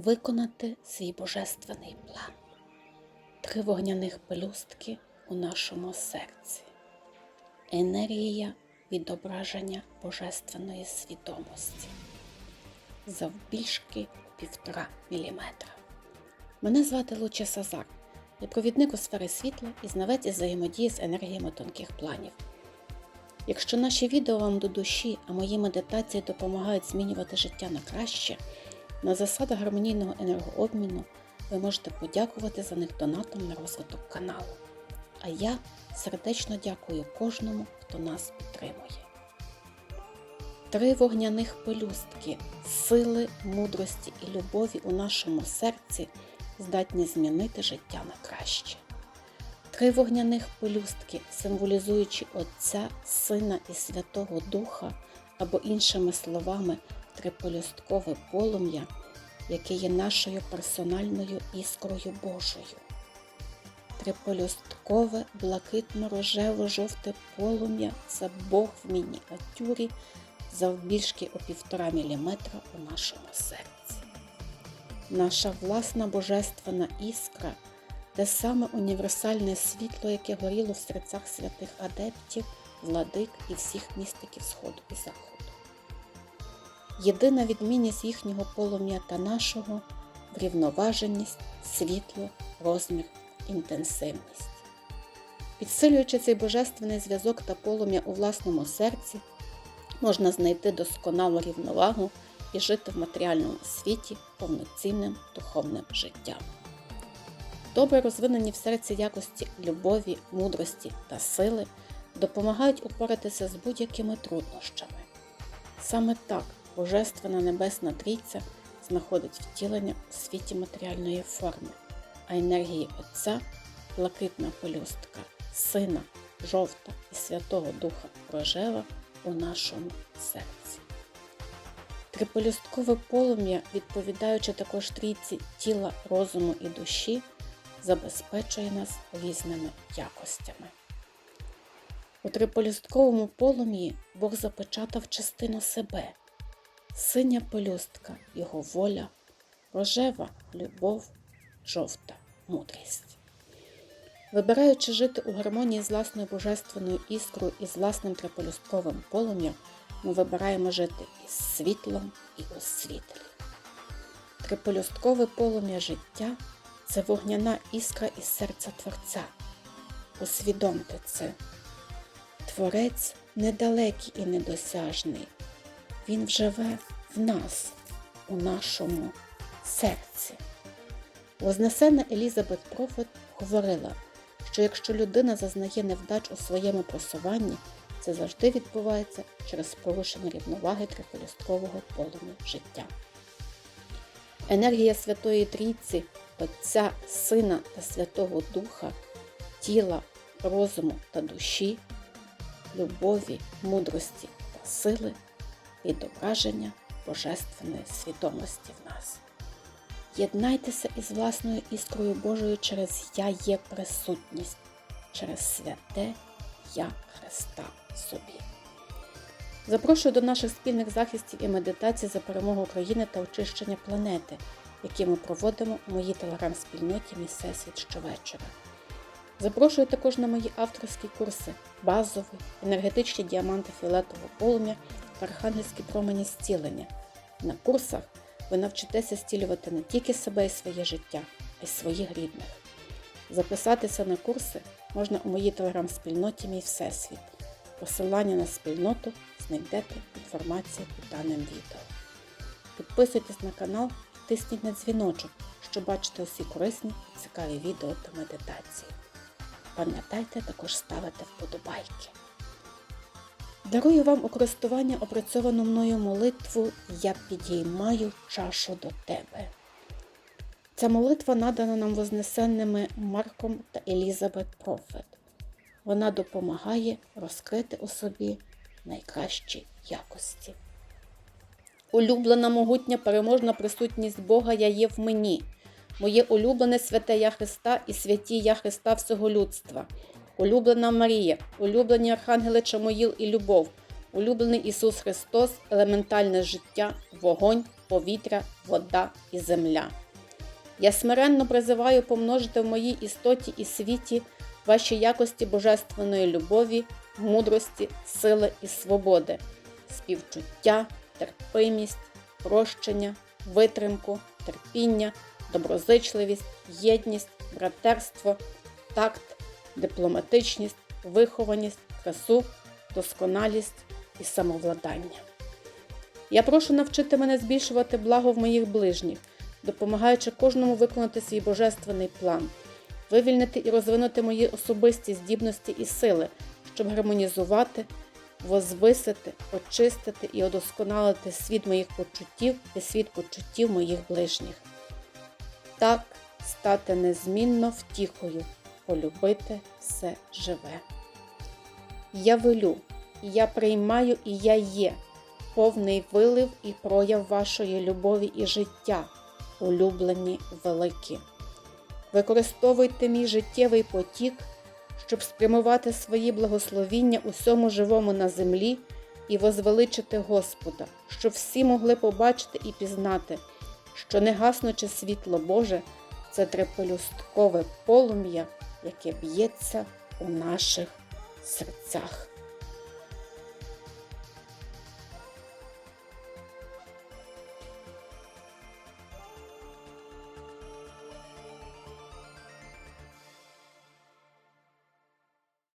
виконати свій божественний план. Три вогняних пелюстки у нашому серці. Енергія відображення божественної свідомості. Завбільшки півтора міліметра. Мене звати Луча Сазар. Я провідник у сфері світла і знавець із взаємодії з енергіями тонких планів. Якщо наші відео вам до душі, а мої медитації допомагають змінювати життя на краще, на засадах гармонійного енергообміну ви можете подякувати за них донатом на розвиток каналу. А я сердечно дякую кожному, хто нас підтримує. Три вогняних пелюстки сили, мудрості і любові у нашому серці здатні змінити життя на краще. Три вогняних пелюстки, символізуючи Отця, Сина і Святого Духа, або іншими словами, трипелюсткове полум'я, яке є нашою персональною іскрою Божою. Трипелюсткове блакитно-рожево-жовте полум'я це Бог в мініатюрі завбільшки у півтора міліметра у нашому серці. Наша власна божественна іскра те саме універсальне світло, яке горіло в серцях святих адептів, владик і всіх містиків Сходу і Заходу. Єдина відмінність їхнього полум'я та нашого врівноваженість, світло, розмір, інтенсивність. Підсилюючи цей божественний зв'язок та полум'я у власному серці, можна знайти досконалу рівновагу і жити в матеріальному світі повноцінним духовним життям. Добре розвинені в серці якості любові, мудрості та сили допомагають упоратися з будь-якими труднощами. Саме так Божественна Небесна Трійця знаходить втілення у світі матеріальної форми, а енергії Отця, блакитна пелюстка, Сина, жовта і Святого Духа рожева у нашому серці. Трипелюсткове полум'я, відповідаючи також трійці тіла, розуму і душі, забезпечує нас різними якостями. У триполюстковому полум'ї Бог запечатав частину себе, синя пелюстка його воля, рожева любов, жовта мудрість. Вибираючи жити у гармонії з власною божественною іскрою і з власним триполюстковим полум'ям, ми вибираємо жити із світлом і у світлі. Триполюсткове полум'я життя це вогняна іскра із серця Творця. Усвідомте це. Творець недалекий і недосяжний. Він живе в нас, у нашому серці. Вознесена Елізабет Профет говорила, що якщо людина зазнає невдач у своєму просуванні, це завжди відбувається через порушення рівноваги триколісткового полум'я життя. Енергія Святої Трійці Отця, Сина та Святого Духа, тіла, розуму та душі, любові, мудрості та сили, відображення Божественної свідомості в нас. Єднайтеся із власною іскрою Божою через Я є присутність, через святе Я Христа собі. Запрошую до наших спільних захистів і медитацій за перемогу України та очищення планети які ми проводимо у моїй телеграм-спільноті Мій Всесвіт щовечора. Запрошую також на мої авторські курси базовий, енергетичні діаманти фіолетового полум'я архангельські промені зцілення. На курсах ви навчитеся зцілювати не тільки себе і своє життя, а й своїх рідних. Записатися на курси можна у моїй телеграм-спільноті Мій Всесвіт. Посилання на спільноту знайдете інформацію під даним відео. Підписуйтесь на канал і тисніть на дзвіночок, щоб бачити усі корисні і цікаві відео та медитації. Пам'ятайте також ставити вподобайки. Дарую вам у користування опрацьовану мною молитву Я підіймаю чашу до тебе. Ця молитва надана нам вознесенними Марком та Елізабет Профет. Вона допомагає розкрити у собі найкращі якості. Улюблена могутня переможна присутність Бога я є в мені, моє улюблене святе Я Христа і святі Я Христа всього людства, улюблена Марія, улюблені Архангели Чамоїл і Любов, улюблений Ісус Христос, елементальне життя, вогонь, повітря, вода і земля. Я смиренно призиваю помножити в моїй істоті і світі ваші якості божественної любові, мудрості, сили і свободи, співчуття, терпимість, прощення, витримку, терпіння, доброзичливість, єдність, братерство, такт, дипломатичність, вихованість, красу, досконалість і самовладання. Я прошу навчити мене збільшувати благо в моїх ближніх, допомагаючи кожному виконати свій божественний план, вивільнити і розвинути мої особисті здібності і сили, щоб гармонізувати, возвисити, очистити і удосконалити світ моїх почуттів і світ почуттів моїх ближніх. Так стати незмінно втіхою, полюбити все живе. Я велю, я приймаю і я є повний вилив і прояв вашої любові і життя, улюблені великі. Використовуйте мій життєвий потік, щоб спрямувати свої благословіння усьому живому на землі і возвеличити Господа, щоб всі могли побачити і пізнати, що негаснуче світло Боже це трипелюсткове полум'я, яке б'ється у наших серцях.